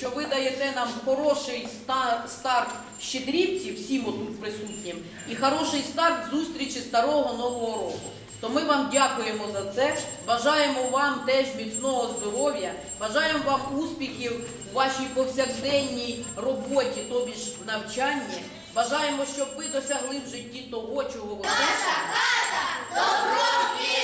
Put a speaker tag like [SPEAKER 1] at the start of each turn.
[SPEAKER 1] що ви даєте нам хороший старт щедрівці, всім отут присутнім, і хороший старт зустрічі старого нового року. То ми вам дякуємо за це. Бажаємо вам теж міцного здоров'я, бажаємо вам успіхів у вашій повсякденній роботі, тобі ж в навчанні. Бажаємо, щоб ви досягли в житті того, чого ви хочете.
[SPEAKER 2] Добро і